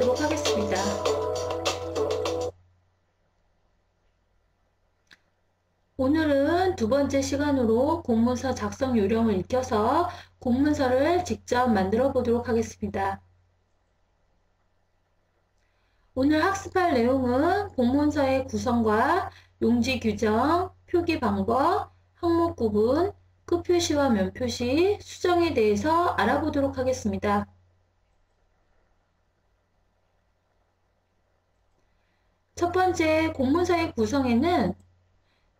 하도록 하겠습니다. 오늘은 두 번째 시간으로 공문서 작성 요령을 익혀서 공문서를 직접 만들어 보도록 하겠습니다. 오늘 학습할 내용은 공문서의 구성과 용지 규정, 표기 방법, 항목 구분, 끝표시와 면표시, 수정에 대해서 알아보도록 하겠습니다. 첫 번째 공문서의 구성에는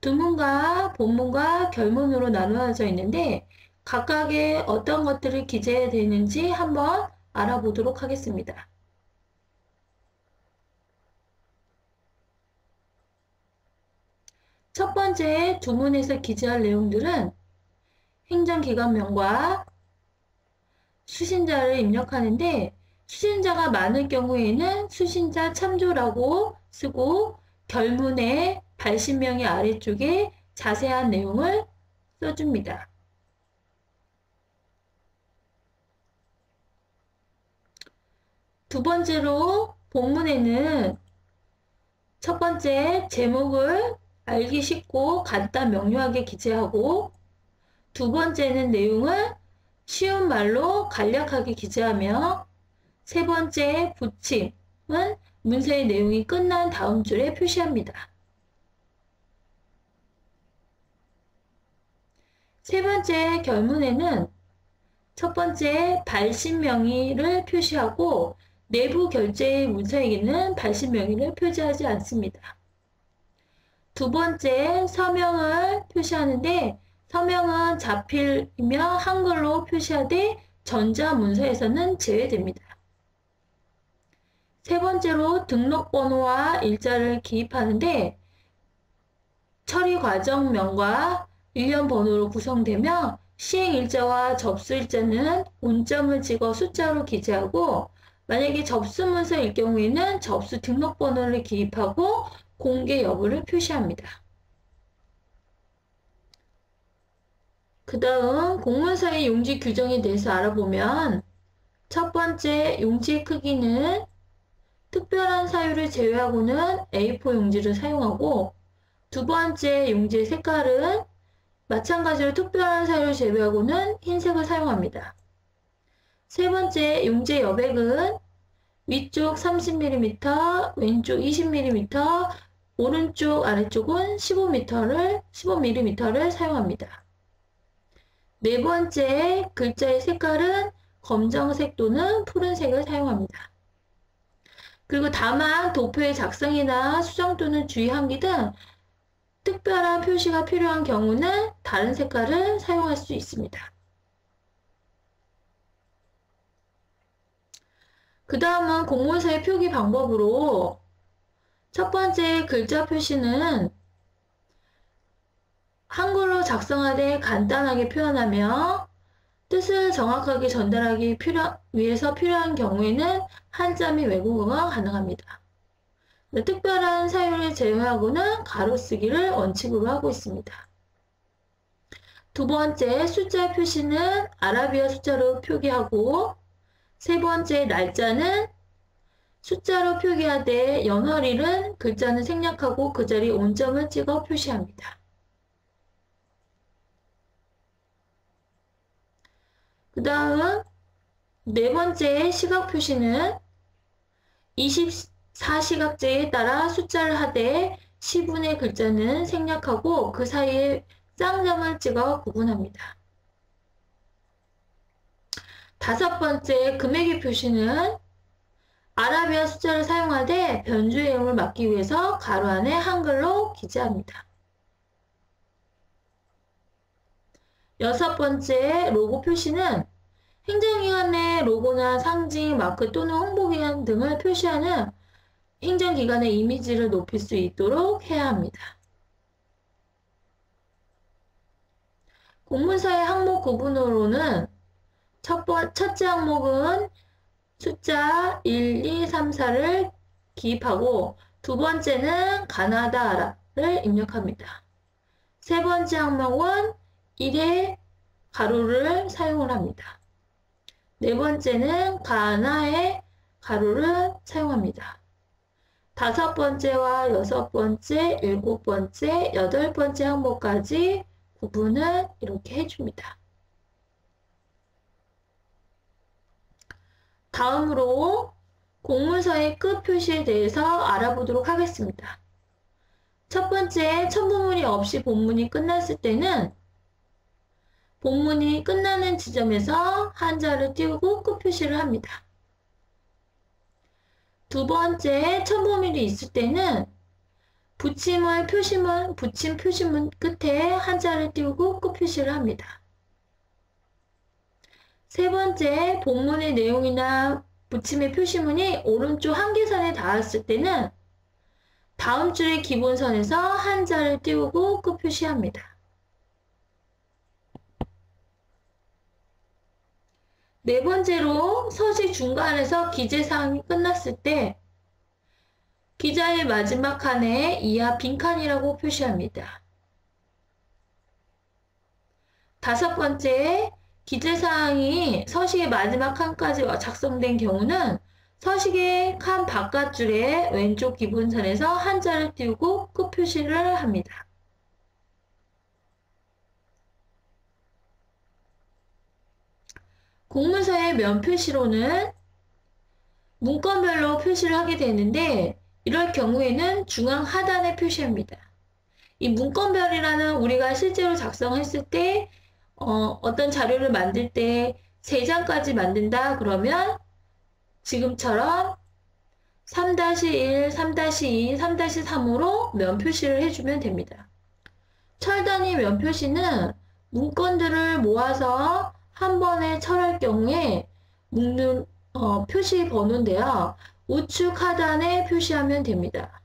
두문과 본문과 결문으로 나누어져 있는데 각각의 어떤 것들을 기재해야 되는지 한번 알아보도록 하겠습니다. 첫 번째 두문에서 기재할 내용들은 행정기관명과 수신자를 입력하는데 수신자가 많을 경우에는 수신자 참조라고 쓰고 결문에 발신명의 아래쪽에 자세한 내용을 써줍니다. 두 번째로 본문에는 첫 번째 제목을 알기 쉽고 간단 명료하게 기재하고 두 번째는 내용을 쉬운 말로 간략하게 기재하며 세 번째 붙임은 문서의 내용이 끝난 다음 줄에 표시합니다. 세 번째 결문에는 첫 번째 발신 명의를 표시하고 내부 결제 문서에게는 발신 명의를 표시하지 않습니다. 두 번째 서명을 표시하는데 서명은 자필이며 한글로 표시하되 전자문서에서는 제외됩니다. 세 번째로 등록번호와 일자를 기입하는데 처리 과정명과 일련 번호로 구성되며 시행일자와 접수일자는 온점을 찍어 숫자로 기재하고 만약에 접수문서일 경우에는 접수 등록번호를 기입하고 공개 여부를 표시합니다. 그 다음 공문서의 용지 규정에 대해서 알아보면 첫 번째 용지의 크기는 특별한 사유를 제외하고는 A4 용지를 사용하고 두 번째 용지의 색깔은 마찬가지로 특별한 사유를 제외하고는 흰색을 사용합니다. 세 번째 용지의 여백은 위쪽 30mm, 왼쪽 20mm, 오른쪽 아래쪽은 15m를 15mm를 사용합니다. 네 번째 글자의 색깔은 검정색 또는 푸른색을 사용합니다. 그리고 다만 도표의 작성이나 수정 또는 주의한기 등 특별한 표시가 필요한 경우는 다른 색깔을 사용할 수 있습니다. 그 다음은 공문서의 표기 방법으로 첫 번째 글자 표시는 한글로 작성하되 간단하게 표현하며 뜻을 정확하게 전달하기 필요, 위해서 필요한 경우에는 한자 및 외국어가 가능합니다. 특별한 사유를 제외하고는 가로쓰기를 원칙으로 하고 있습니다. 두 번째 숫자 표시는 아라비아 숫자로 표기하고 세 번째 날짜는 숫자로 표기하되 연월일은 글자는 생략하고 그 자리 온점을 찍어 표시합니다. 그 다음 네 번째 시각 표시는 24시각제에 따라 숫자를 하되 시분의 글자는 생략하고 그 사이에 쌍점을 찍어 구분합니다. 다섯 번째 금액의 표시는 아라비아 숫자를 사용하되 변주의 음을 막기 위해서 가로 안에 한글로 기재합니다. 여섯 번째 로고 표시는 행정기관의 로고나 상징, 마크 또는 홍보기관 등을 표시하는 행정기관의 이미지를 높일 수 있도록 해야 합니다. 공문서의 항목 구분으로는 첫 번, 첫째 항목은 숫자 1, 2, 3, 4를 기입하고 두 번째는 가나다를 입력합니다. 세 번째 항목은 1의 가로를 사용을 합니다. 네 번째는 가나의 가로를 사용합니다. 다섯 번째와 여섯 번째, 일곱 번째, 여덟 번째 항목까지 구분을 이렇게 해줍니다. 다음으로 공문서의 끝 표시에 대해서 알아보도록 하겠습니다. 첫 번째, 첨부문이 없이 본문이 끝났을 때는 본문이 끝나는 지점에서 한자를 띄우고 끝 표시를 합니다. 두 번째, 첨부문이 있을 때는 붙임을 표시문, 붙임 표시문 끝에 한자를 띄우고 끝 표시를 합니다. 세 번째, 본문의 내용이나 붙임의 표시문이 오른쪽 한계선에 닿았을 때는 다음 줄의 기본선에서 한자를 띄우고 끝 표시합니다. 네 번째로 서식 중간에서 기재사항이 끝났을 때 기자의 마지막 칸에 이하 빈칸이라고 표시합니다. 다섯 번째, 기재사항이 서식의 마지막 칸까지 작성된 경우는 서식의 칸 바깥줄에 왼쪽 기본선에서 한자를 띄우고 끝 표시를 합니다. 공문서의 면 표시로는 문건별로 표시를 하게 되는데 이럴 경우에는 중앙 하단에 표시합니다. 이 문건별이라는 우리가 실제로 작성했을 때 어, 떤 자료를 만들 때 3장까지 만든다 그러면 지금처럼 3-1, 3-2, 3-3으로 면 표시를 해주면 됩니다. 철단위 면 표시는 문건들을 모아서 한 번에 철할 경우에 묶는 어, 표시 번호인데요. 우측 하단에 표시하면 됩니다.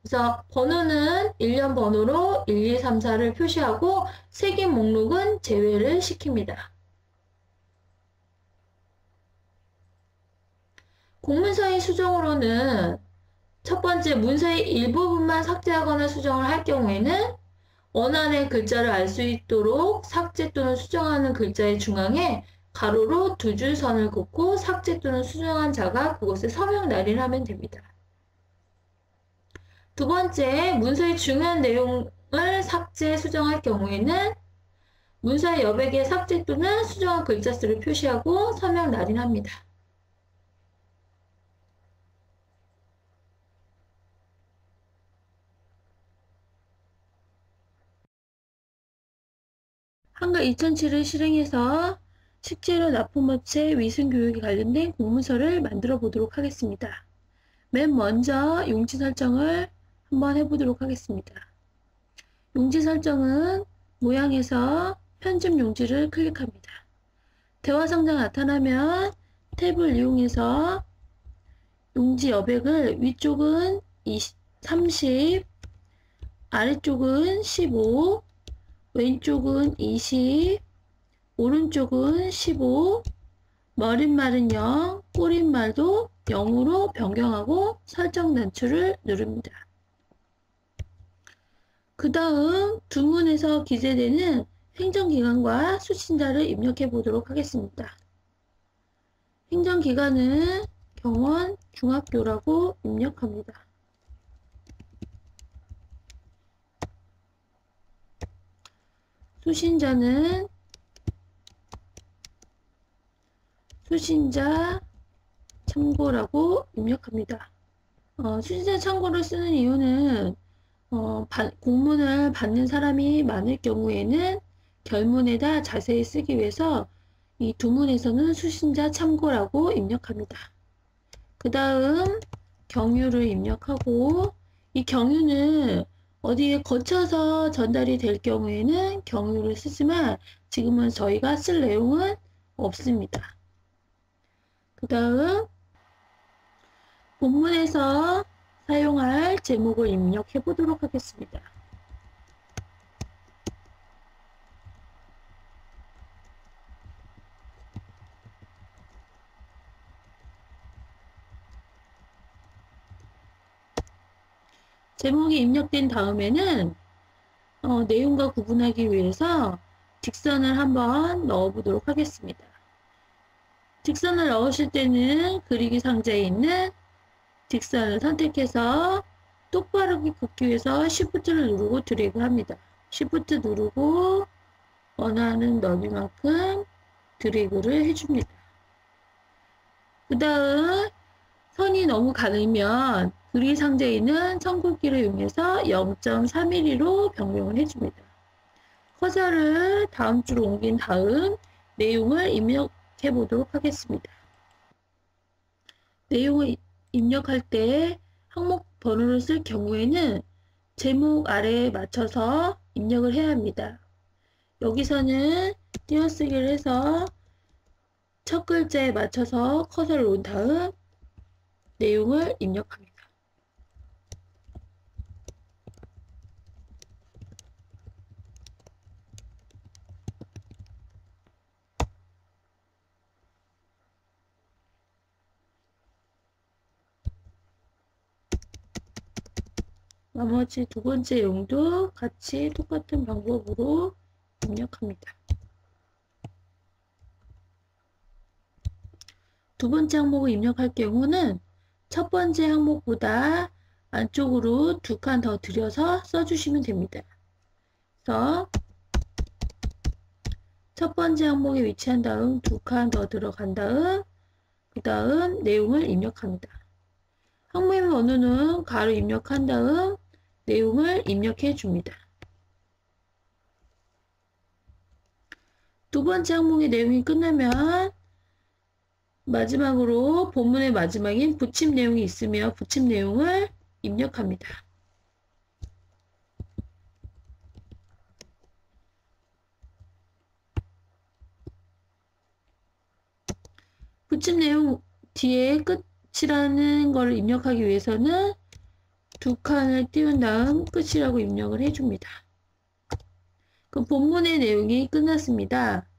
그래서 번호는 1년 번호로 1, 2, 3, 4를 표시하고 색인 목록은 제외를 시킵니다. 공문서의 수정으로는 첫 번째 문서의 일부분만 삭제하거나 수정을 할 경우에는 원하는 글자를 알 수 있도록 삭제 또는 수정하는 글자의 중앙에 가로로 두 줄 선을 긋고 삭제 또는 수정한 자가 그곳에 서명 날인을 하면 됩니다. 두 번째, 문서의 중요한 내용을 삭제, 수정할 경우에는 문서의 여백에 삭제 또는 수정한 글자 수를 표시하고 서명 날인합니다. 한글 2007을 실행해서 식재료 납품업체 위생교육에 관련된 공문서를 만들어 보도록 하겠습니다. 맨 먼저 용지 설정을 한번 해보도록 하겠습니다. 용지 설정은 모양에서 편집 용지를 클릭합니다. 대화 상자 나타나면 탭을 이용해서 용지 여백을 위쪽은 20, 30, 아래쪽은 15, 왼쪽은 20, 오른쪽은 15, 머릿말은 0, 꼬릿말도 0으로 변경하고 설정 단추를 누릅니다. 그 다음 두문에서 기재되는 행정기관과 수신자를 입력해 보도록 하겠습니다. 행정기관은 경원 중학교라고 입력합니다. 수신자는 수신자 참고라고 입력합니다. 어, 수신자 참고를 쓰는 이유는 어, 바, 공문을 받는 사람이 많을 경우에는 결문에다 자세히 쓰기 위해서 이 두문에서는 수신자 참고라고 입력합니다. 그 다음 경유를 입력하고 이 경유는 어디에 거쳐서 전달이 될 경우에는 경유를 쓰지만 지금은 저희가 쓸 내용은 없습니다. 그 다음 본문에서 사용할 제목을 입력해 보도록 하겠습니다. 제목이 입력된 다음에는 어, 내용과 구분하기 위해서 직선을 한번 넣어 보도록 하겠습니다. 직선을 넣으실 때는 그리기 상자에 있는 직선을 선택해서 똑바르게 긋기 위해서 Shift를 누르고 드래그 합니다. Shift 누르고 원하는 너비만큼 드래그를 해줍니다. 그 다음 선이 너무 가늘면 상자에 있는 선굵기를 이용해서 0.3mm로 변경을 해줍니다. 커서를 다음 주로 옮긴 다음 내용을 입력해 보도록 하겠습니다. 내용을 입력할 때 항목 번호를 쓸 경우에는 제목 아래에 맞춰서 입력을 해야 합니다. 여기서는 띄어쓰기를 해서 첫 글자에 맞춰서 커서를 놓은 다음 내용을 입력합니다. 나머지 두 번째 용도 같이 똑같은 방법으로 입력합니다. 두 번째 항목을 입력할 경우는 첫 번째 항목보다 안쪽으로 두 칸 더 들여서 써주시면 됩니다. 그래서 첫 번째 항목에 위치한 다음 두 칸 더 들어간 다음 그 다음 내용을 입력합니다. 항목의 번호는 가로 입력한 다음 내용을 입력해 줍니다. 두 번째 항목의 내용이 끝나면 마지막으로 본문의 마지막인 붙임 내용이 있으며 붙임 내용을 입력합니다. 붙임 내용 뒤에 끝이라는 걸 입력하기 위해서는 두 칸을 띄운 다음 끝이라고 입력을 해줍니다. 그 본문의 내용이 끝났습니다.